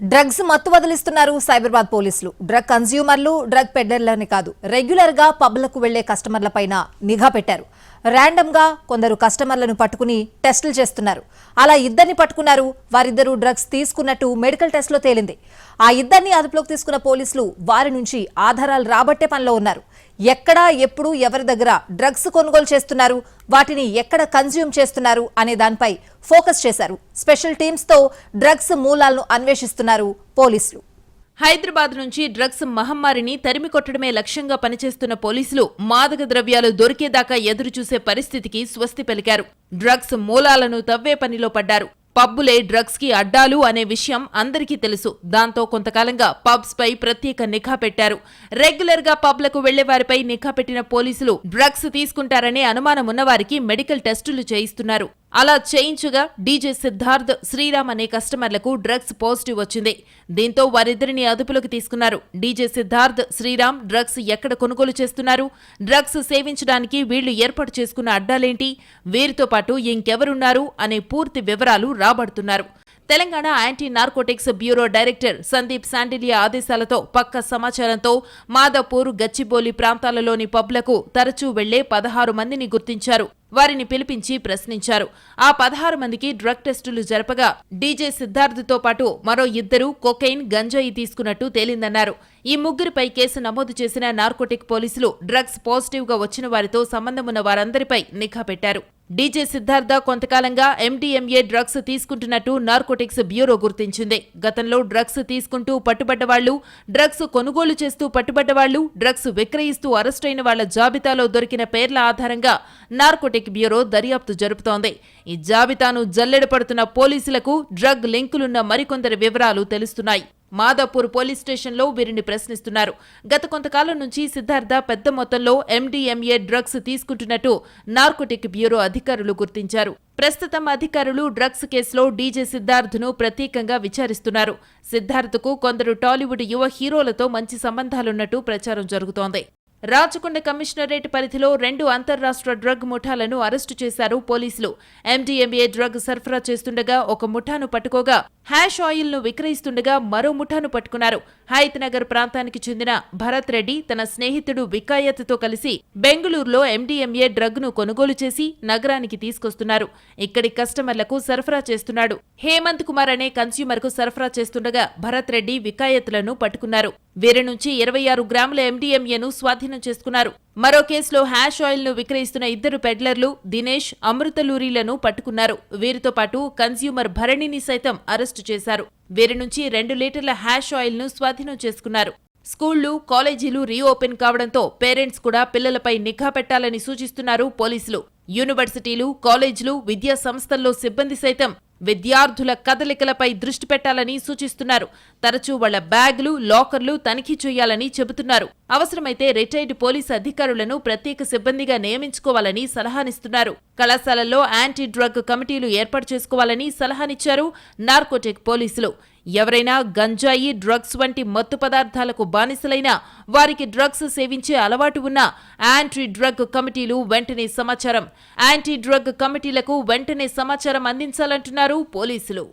Drugs మత్తు వదిలిస్తున్నారు సైబరాబాద్ పోలీసులు. Drug కన్స్యూమర్లు drug పెడ్లర్లని కాదు రెగ్యులర్గా పబ్లకు వెళ్ళే కస్టమర్ల పైన నిఘా పెట్టారు. ర్యాండమ్గా కొందరు కస్టమర్లను పట్టుకుని టెస్టులు చేస్తున్నారు. అలా ఇద్దరిని పట్టుకున్నారు వారిద్దరూ డ్రగ్స్ తీసుకున్నట్టు మెడికల్ టెస్ట్లో తేలింది. ఆ ఇద్దరిని అదుపులోకి తీసుకున్న పోలీసులు వారి నుంచి ఆధారాలు రాబట్టే పనిలో ఉన్నారు. ఎక్కడ ఎప్పుడు ఎవరి దగ్గర డ్రగ్స్ కొనుగోలు చేస్తున్నారు? వాటిని ఎక్కడ కన్జ్యూమ్ చేస్తున్నారు? అనే దానిపై ఫోకస్ చేశారు. స్పెషల్ టీమ్స్తో డ్రగ్స్ మూలాలను అన్వేషిస్తున్నారు పోలీసులు. హైదరాబాద్ నుంచి డ్రగ్స్ మహమ్మారిని తరిమి కొట్టడమే లక్ష్యంగా పనిచేస్తున్న పోలీసులు మాదక ద్రవ్యాలు దొరికేదాకా ఎదురుచూసే పరిస్థితికి స్వస్తి పలికారు. డ్రగ్స్ మూలాలను తవ్వే పనిలో పడ్డారు. పబ్బులే డ్రగ్స్కి అడ్డాలు అనే విషయం అందరికీ తెలుసు. దాంతో కొంతకాలంగా పబ్స్ పై ప్రత్యేక నిఘా పెట్టారు. రెగ్యులర్గా పబ్లకు వెళ్ళే వారిపై నిఘా పెట్టిన పోలీసులు డ్రగ్స్ తీసుకుంటారనే అనుమానం ఉన్నవారికి మెడికల్ టెస్టులు చేయిస్తున్నారు. అలా చేయించగా డీజే సిద్ధార్థ్ శ్రీరామ్ అనే కస్టమర్లకు డ్రగ్స్ పాజిటివ్ వచ్చింది. దీంతో వారిద్దరిని అదుపులోకి తీసుకున్నారు. డీజే సిద్ధార్థ్ శ్రీరామ్ డ్రగ్స్ ఎక్కడ కొనుగోలు చేస్తున్నారు? డ్రగ్స్ సేవించడానికి వీళ్ళు ఏర్పాటు చేసుకున్న అడ్డాలేంటి? వీరితో పాటు ఇంకెవరున్నారు? అనే పూర్తి వివరాలు రాబడుతున్నారు. Telangana anti narcotics bureau director Sandeep Shandilya ఆదేశాలతో పక్క సమాచారంతో మాదాపూర్ గచ్చిబోలి ప్రాంతాలలోని పబ్లకు తరచూ వెళ్ళే పదహారు మందిని గుర్తించారు. వారిని పిలిపించి ప్రశ్నించారు. ఆ పదహారు మందికి డ్రగ్ టెస్టులు జరపగా డీజే సిద్ధార్థ్తో పాటు మరో ఇద్దరు కొకైన్ గంజాయి తీసుకున్నట్టు తేలిందన్నారు. ఈ ముగ్గురిపై కేసు నమోదు చేసిన నార్కోటిక్ పోలీసులు డ్రగ్స్ పాజిటివ్గా వచ్చిన వారితో సంబంధమున్న వారందరిపై నిఘా పెట్టారు. డీజే సిద్ధార్థ కొంతకాలంగా ఎండీఎంఏ డ్రగ్స్ తీసుకుంటున్నట్టు నార్కోటిక్స్ బ్యూరో గుర్తించింది. గతంలో డ్రగ్స్ తీసుకుంటూ పట్టుబడ్డవాళ్ళు డ్రగ్స్ కొనుగోలు చేస్తూ పట్టుబడ్డవాళ్ళు డ్రగ్స్ విక్రయిస్తూ అరెస్టైన వాళ్ళ జాబితాలో దొరికిన పేర్ల ఆధారంగా నార్కోటిక్ బ్యూరో దర్యాప్తు జరుపుతోంది. ఈ జాబితాను జల్లెడపడుతున్న పోలీసులకు డ్రగ్ లింకులున్న మరికొందరి వివరాలు తెలుస్తున్నాయి. మాదాపూర్ పోలీస్ స్టేషన్లో వీరిని ప్రశ్నిస్తున్నారు. గత కొంతకాలం నుంచి సిద్ధార్థ పెద్ద మొత్తంలో ఎండీఎంఏ డ్రగ్స్ తీసుకుంటున్నట్టు నార్కోటిక్ బ్యూరో అధికారులు గుర్తించారు. ప్రస్తుతం అధికారులు డ్రగ్స్ కేసులో డీజే సిద్ధార్థ్ను ప్రత్యేకంగా విచారిస్తున్నారు. సిద్ధార్థ్కు కొందరు టాలీవుడ్ యువ హీరోలతో మంచి సంబంధాలున్నట్టు ప్రచారం జరుగుతోంది. రాచకొండ కమిషనరేట్ పరిధిలో రెండు అంతర్రాష్ట్ర డ్రగ్ ముఠాలను అరెస్టు చేశారు పోలీసులు. ఎండీఎంఏ డ్రగ్ సరఫరా చేస్తుండగా ఒక ముఠాను పట్టుకోగా హ్యాష్ ఆయిల్ను విక్రయిస్తుండగా మరో ముఠాను పట్టుకున్నారు. హైత్ నగర్ ప్రాంతానికి చెందిన భరత్ రెడ్డి తన స్నేహితుడు వికాయత్తో కలిసి బెంగళూరులో ఎండీఎంఏ డ్రగ్ను కొనుగోలు చేసి నగరానికి తీసుకొస్తున్నారు. ఇక్కడి కస్టమర్లకు సరఫరా చేస్తున్నాడు. హేమంత్ కుమార్ అనే కన్స్యూమర్కు సరఫరా చేస్తుండగా భరత్ రెడ్డి వికాయత్లను పట్టుకున్నారు. వీరి నుంచి ఇరవై ఆరు గ్రాముల ఎండిఎంఏను స్వాధీనం చేసుకున్నారు. మరో కేసులో హ్యాష్ ఆయిల్ను విక్రయిస్తున్న ఇద్దరు పెడ్లర్లు దినేష్ అమృతలూరీలను పట్టుకున్నారు. వీరితో పాటు కన్స్యూమర్ భరణిని సైతం అరెస్టు చేశారు. వీరి నుంచి రెండు లీటర్ల హ్యాష్ ఆయిల్ను స్వాధీనం చేసుకున్నారు. స్కూళ్ళు కాలేజీలు రీఓపెన్ కావడంతో పేరెంట్స్ కూడా పిల్లలపై నిఘా పెట్టాలని సూచిస్తున్నారు పోలీసులు. యూనివర్సిటీలు కాలేజీలు విద్యా సంస్థల్లో సిబ్బంది సైతం విద్యార్థుల కదలికలపై దృష్టి పెట్టాలని సూచిస్తున్నారు. తరచూ వాళ్ళ బ్యాగులు లాకర్లు తనిఖీ చేయాలని చెబుతున్నారు. అవసరమైతే రిటైర్డ్ పోలీసు అధికారులను ప్రత్యేక సిబ్బందిగా నియమించుకోవాలని సలహానిస్తున్నారు. కళాశాలల్లో యాంటీ డ్రగ్ కమిటీలు ఏర్పాటు చేసుకోవాలని సలహానిచ్చారు నార్కోటిక్ పోలీసులు. ఎవరైనా గంజాయి డ్రగ్స్ వంటి మత్తు పదార్థాలకు బానిసలైనా వారికి డ్రగ్స్ సేవించే అలవాటు ఉన్న యాంటీ డ్రగ్ కమిటీలు వెంటనే సమాచారం. యాంటీ డ్రగ్ కమిటీలకు వెంటనే సమాచారం అందించాలంటున్నారు పోలీసులు.